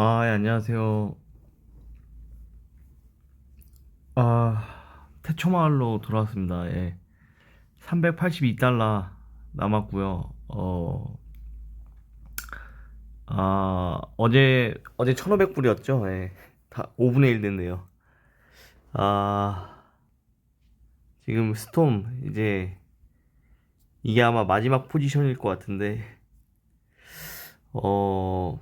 아, 예, 안녕하세요. 아, 태초마을로 돌아왔습니다. 예. 382달러 남았고요. 어, 아, 어제, 어제 1500불이었죠? 예. 다 5분의 1 됐네요. 아, 지금 스톰, 이제, 이게 아마 마지막 포지션일 것 같은데, 어,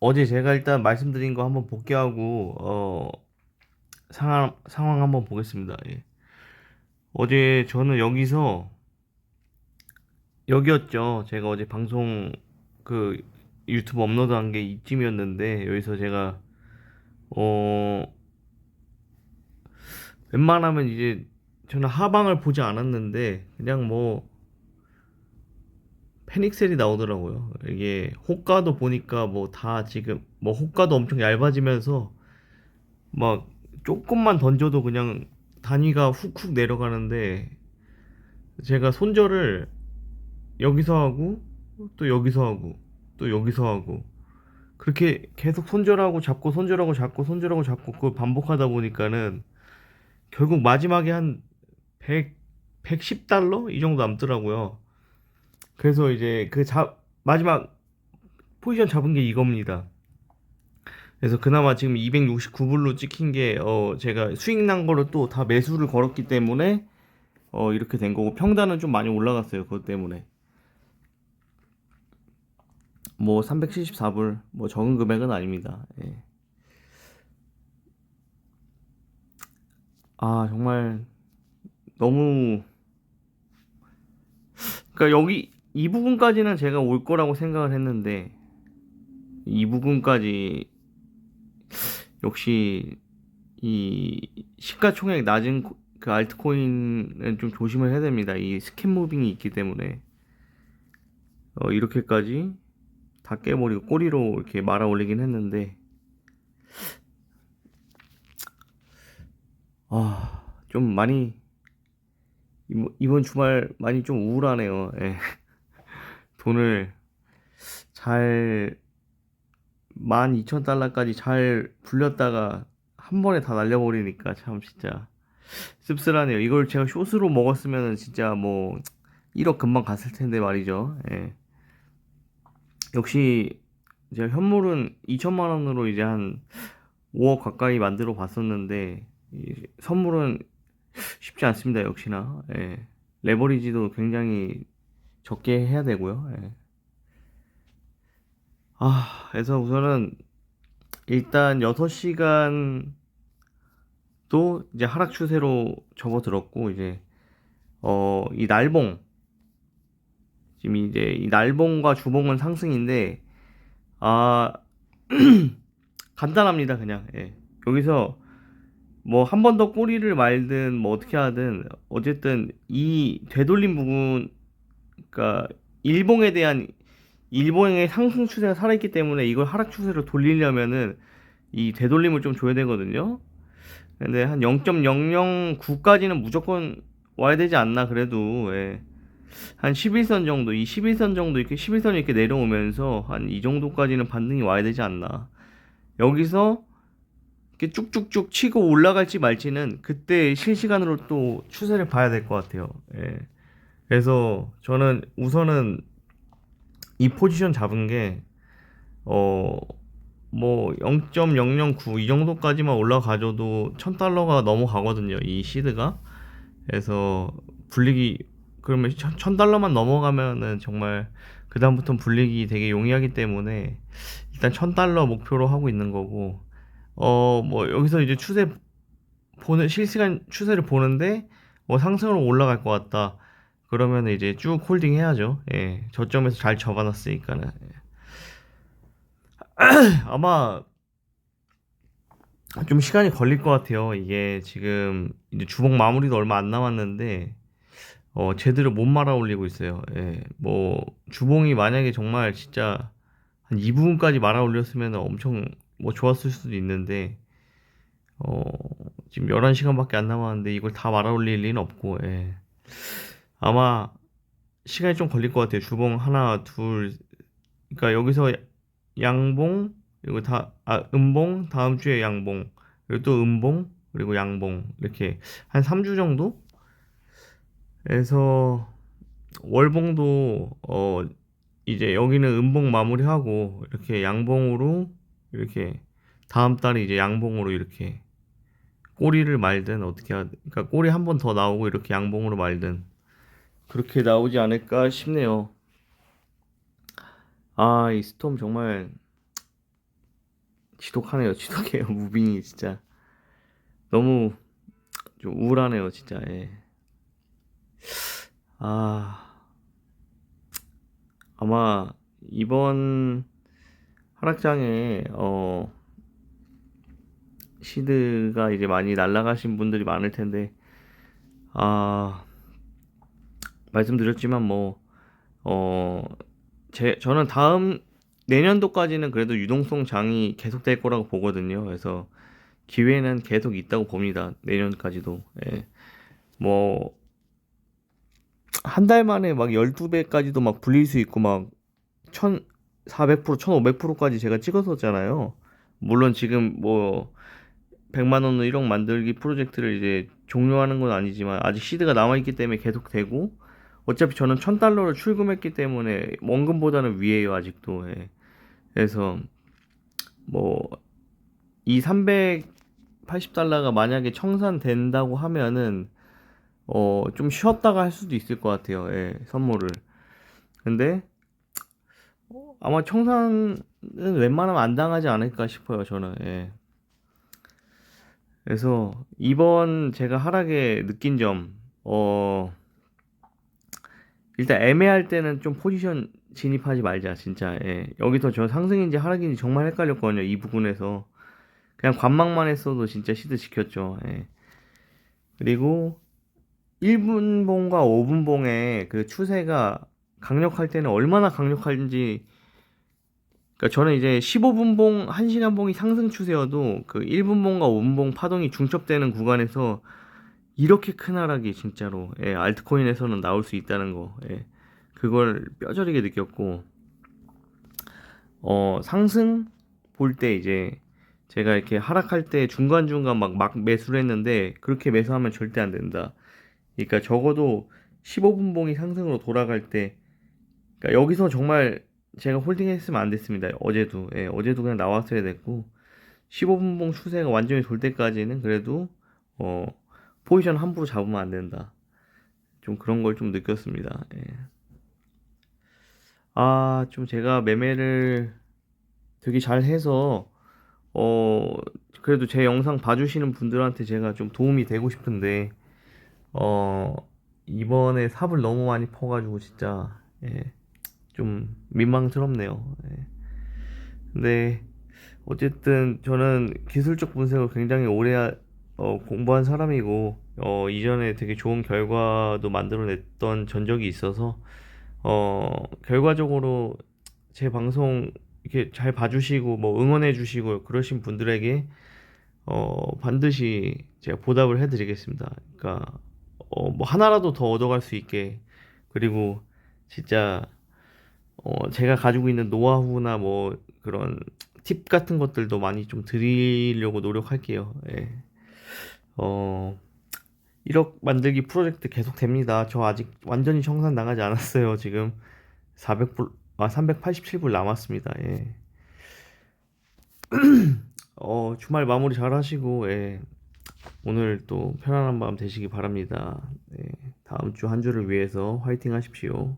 어제 제가 일단 말씀드린 거 한번 복귀하고, 어, 상황, 상황 한번 보겠습니다. 예. 어제 저는 여기서, 여기였죠. 제가 어제 방송, 그, 유튜브 업로드한 게 이쯤이었는데, 여기서 제가, 어, 웬만하면 이제, 저는 하방을 보지 않았는데, 그냥 뭐, 패닉셀이 나오더라고요. 이게 호가도 보니까 뭐 다 지금 뭐 호가도 엄청 얇아지면서 막 조금만 던져도 그냥 단위가 훅훅 내려가는데 제가 손절을 여기서 하고 또 여기서 하고 또 여기서 하고 그렇게 계속 손절하고 잡고 손절하고 잡고 손절하고 잡고 그걸 반복하다 보니까는 결국 마지막에 한 100, 110달러 이 정도 남더라고요. 그래서 이제 그 잡, 마지막 포지션 잡은 게 이겁니다. 그래서 그나마 지금 269불로 찍힌 게, 어, 제가 수익 난 거를 또다 매수를 걸었기 때문에, 어, 이렇게 된 거고, 평단은 좀 많이 올라갔어요. 그것 때문에. 뭐, 374불, 뭐, 적은 금액은 아닙니다. 예. 아, 정말, 너무, 그러니까 여기, 이 부분까지는 제가 올 거라고 생각을 했는데, 이 부분까지 역시 이 시가총액 낮은 코- 그 알트코인은 좀 조심을 해야 됩니다. 이 스캔 무빙이 있기 때문에 어, 이렇게까지 다 깨버리고 꼬리로 이렇게 말아 올리긴 했는데 아, 좀 많이 이번 주말 많이 좀 우울하네요. 예. 돈을 잘 12,000달러까지 잘 불렸다가 한 번에 다 날려버리니까 참 진짜 씁쓸하네요. 이걸 제가 숏으로 먹었으면 진짜 뭐 1억 금방 갔을 텐데 말이죠. 예. 역시 제가 현물은 2천만 원으로 이제 한 5억 가까이 만들어 봤었는데 이 선물은 쉽지 않습니다. 역시나. 예. 레버리지도 굉장히 적게 해야 되고요. 예. 아, 그래서 우선은 일단 6시간 또 이제 하락 추세로 접어들었고 이제 어 이 날봉 지금 이제 이 날봉과 주봉은 상승인데 아 간단합니다 그냥 예. 여기서 뭐 한 번 더 꼬리를 말든 뭐 어떻게 하든 어쨌든 이 되돌림 부분 그러니까 일봉에 대한 일본의 상승 추세가 살아있기 때문에 이걸 하락 추세로 돌리려면은 이 되돌림을 좀 줘야 되거든요. 근데 한 0.009까지는 무조건 와야 되지 않나 그래도 예. 한 11선 정도 이 11선 정도 이렇게 11선이 이렇게 내려오면서 한 이 정도까지는 반등이 와야 되지 않나. 여기서 이렇게 쭉쭉쭉 치고 올라갈지 말지는 그때 실시간으로 또 추세를 봐야 될 것 같아요. 예. 그래서 저는 우선은 이 포지션 잡은 게, 어, 뭐, 0.009 이 정도까지만 올라가줘도 1000달러가 넘어가거든요. 이 시드가. 그래서 불리기, 그러면 1000달러만 넘어가면은 정말 그다음부터는 불리기 되게 용이하기 때문에 일단 1000달러 목표로 하고 있는 거고, 어, 뭐, 여기서 이제 추세, 보는, 실시간 추세를 보는데, 뭐 상승으로 올라갈 것 같다. 그러면 이제 쭉 홀딩 해야죠. 예. 저점에서 잘 접어놨으니까는. 예. 아마 좀 시간이 걸릴 것 같아요. 이게 지금 이제 주봉 마무리도 얼마 안 남았는데, 어, 제대로 못 말아 올리고 있어요. 예. 뭐, 주봉이 만약에 정말 진짜 한 2부분까지 말아 올렸으면 엄청 뭐 좋았을 수도 있는데, 어, 지금 11시간밖에 안 남았는데 이걸 다 말아 올릴 리는 없고, 예. 아마 시간이 좀 걸릴 것 같아요. 주봉 하나, 둘, 그러니까 여기서 양봉, 그리고 다, 아, 음봉, 다음 주에 양봉, 그리고 또 음봉, 그리고 양봉, 이렇게 한 3주 정도? 그래서 월봉도, 어, 이제 여기는 음봉 마무리하고, 이렇게 양봉으로, 이렇게, 다음 달에 이제 양봉으로 이렇게, 꼬리를 말든, 어떻게 하, 그러니까 꼬리 한 번 더 나오고, 이렇게 양봉으로 말든, 그렇게 나오지 않을까 싶네요. 아, 이 스톰 정말 지독하네요. 지독해요. 무빙이 진짜 너무 좀 우울하네요. 진짜. 예. 아, 아마 이번 하락장에 어 시드가 이제 많이 날아가신 분들이 많을 텐데 아 말씀드렸지만 뭐 어 제 저는 다음 내년도까지는 그래도 유동성 장이 계속될 거라고 보거든요. 그래서 기회는 계속 있다고 봅니다. 내년까지도. 예. 뭐, 한 달 만에 막 12배까지도 막 불릴 수 있고 막 1400%, 1500%까지 제가 찍었었잖아요. 물론 지금 뭐 100만 원으로 1억 만들기 프로젝트를 이제 종료하는 건 아니지만 아직 시드가 남아 있기 때문에 계속 되고 어차피 저는 1000달러를 출금했기 때문에 원금보다는 위에요, 아직도. 예. 그래서 뭐 이 380달러가 만약에 청산된다고 하면은 어 좀 쉬었다가 할 수도 있을 것 같아요. 예, 선물을. 근데 어, 아마 청산은 웬만하면 안 당하지 않을까 싶어요, 저는. 예. 그래서 이번 제가 하락에 느낀 점, 어, 일단 애매할 때는 좀 포지션 진입하지 말자, 진짜. 예. 여기서 저 상승인지 하락인지 정말 헷갈렸거든요, 이 부분에서. 그냥 관망만 했어도 진짜 시드 지켰죠. 예. 그리고 1분봉과 5분봉의 그 추세가 강력할 때는 얼마나 강력한지 그러니까 저는 이제 15분봉, 1시간 봉이 상승 추세여도 그 1분봉과 5분봉 파동이 중첩되는 구간에서 이렇게 큰 하락이 진짜로 예, 알트코인에서는 나올 수 있다는 거 예, 그걸 뼈저리게 느꼈고 어 상승 볼 때 이제 제가 이렇게 하락할 때 중간중간 막, 막 매수를 했는데 그렇게 매수하면 절대 안 된다. 그러니까 적어도 15분 봉이 상승으로 돌아갈 때 그러니까 여기서 정말 제가 홀딩 했으면 안 됐습니다. 어제도 예, 어제도 그냥 나왔어야 됐고 15분 봉 추세가 완전히 돌 때까지는 그래도 어 포지션 함부로 잡으면 안 된다. 좀 그런 걸 좀 느꼈습니다. 예. 아, 좀 제가 매매를 되게 잘 해서 어 그래도 제 영상 봐주시는 분들한테 제가 좀 도움이 되고 싶은데 어 이번에 삽을 너무 많이 퍼가지고 진짜 예, 좀 민망스럽네요. 예. 근데 어쨌든 저는 기술적 분석을 굉장히 오래 하- 어, 공부한 사람이고 어, 이전에 되게 좋은 결과도 만들어냈던 전적이 있어서 어, 결과적으로 제 방송 이렇게 잘 봐주시고 뭐 응원해주시고 그러신 분들에게 어, 반드시 제가 보답을 해드리겠습니다. 그러니까 어, 뭐 하나라도 더 얻어갈 수 있게 그리고 진짜 어, 제가 가지고 있는 노하우나 뭐 그런 팁 같은 것들도 많이 좀 드리려고 노력할게요. 예. 어, 1억 만들기 프로젝트 계속 됩니다. 저 아직 완전히 청산 나가지 않았어요. 지금 400불, 아, 387불 남았습니다. 예. 어, 주말 마무리 잘 하시고, 예. 오늘 또 편안한 밤 되시기 바랍니다. 예. 다음 주 한 주를 위해서 화이팅 하십시오.